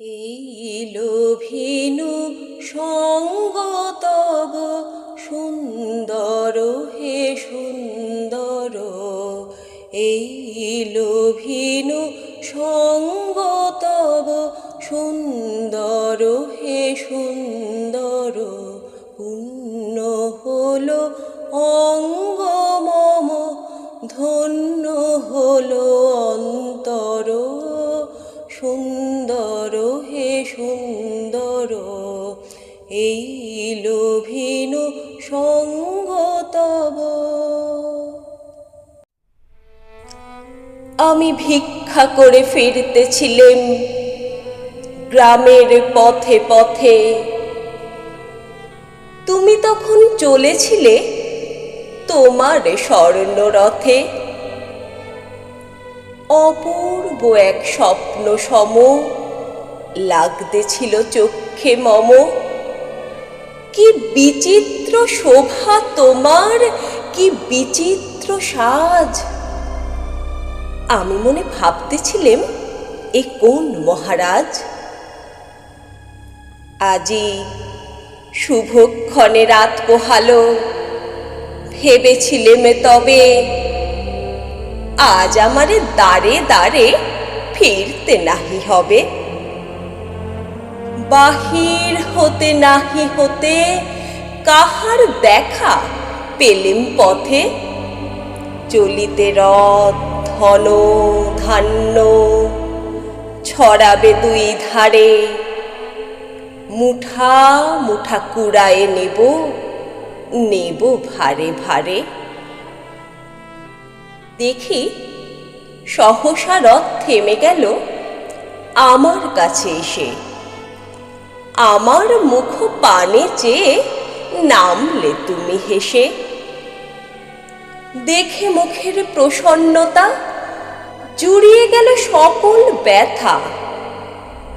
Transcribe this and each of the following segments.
এই লোভিনু সঙ্গতব সুন্দর, হে সুন্দর। এই লোভিনু সঙ্গতব সুন্দর, হে সুন্দর। পুণ্য হল অঙ্গ মম, ধন্য হল অন্তর। সুন্দর সুন্দর। এই লোভিন সঙ্গ তব। আমি ভিক্ষা করে ফিরতেছিলেম গ্রামের পথে পথে। তুমি তখন চলেছিলে তোমার স্বর্ণরথে। অপূর্ব এক স্বপ্ন সম লাগতেছিল চক্ষে মম। কি বিচিত্র শোভা তোমার, কি বিচিত্র সাজ। আমি মনে ভাবতেছিলেম, এ কোন মহারাজ? আজি শুভক্ষণে রাত পোহালো। ভেবেছিলেম তবে আজ আমারে দাঁড়ে দাঁড়ে ফিরতে নাহি হবে। বাহির হতে নাহি হতে কাহার দেখা পেলেম পথে? চলিতে রথ, ধন, ধান্য, ছড়াবে দুই ধারে। মুঠা মুঠা কুড়ায়ে নেব নেব ভারে ভারে। দেখি সহসা রথ থেমে গেল, আমার কাছে এসে আমার মুখ পানে চেয়ে নামলে তুমি হেসে। দেখে মুখের প্রসন্নতা, জুড়িয়ে গেল সকল ব্যথা।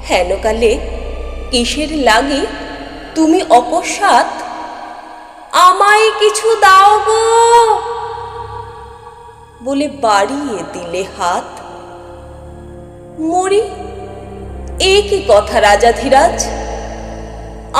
হেনকালে কিসের লাগি তুমি অকস্মাৎ? আমায় কিছু দাও গো! বলে বাড়িয়ে দিলে হাত। মরি, এ কি কথা রাজাধিরাজ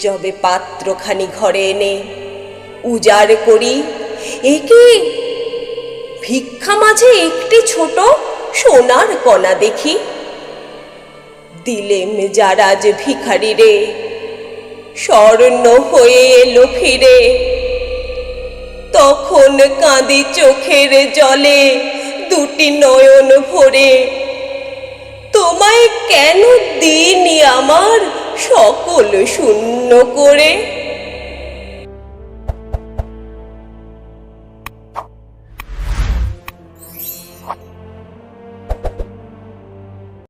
যবে পাত্রখানি ঘরে এনে উজাড় করি একে ভিক্ষা মাঝে একটি ছোট সোনার কণা দেখি। দিলেম যারা যে ভিখারি রে, স্বর্ণ হয়ে এলো ফিরে। তখন কাঁদি চোখের জলে দুটি নয়ন ভরে, তোমায় কেন দিইনি আমার সকল শূন্য করে